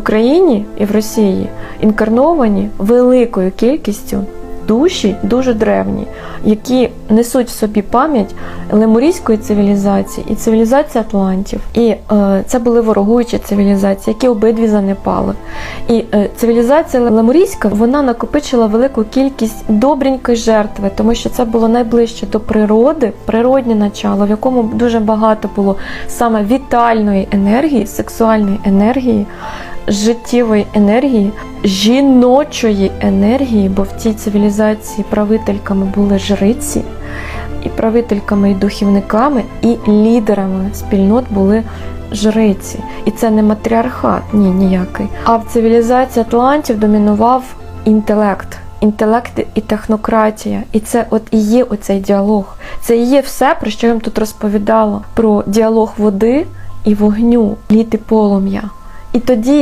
Україні і в Росії інкарновані великою кількістю душі дуже древні, які несуть в собі пам'ять лемурійської цивілізації і цивілізації Атлантів. І е, це були ворогуючі цивілізації, які обидві занепали. І е, цивілізація лемурійська вона накопичила велику кількість добренької жертви, тому що це було найближче до природи, природнє начало, в якому дуже багато було саме вітальної енергії, сексуальної енергії, життєвої енергії, жіночої енергії, бо в цій цивілізації правительками були жриці, і правительками, і духівниками, і лідерами спільнот були жриці. І це не матріархат, ні, ніякий. А в цивілізації Атлантів домінував інтелект. Інтелект і технократія, і це от і є оцей діалог. Це і є все, про що я вам тут розповідала: про діалог води і вогню, літи полум'я. І тоді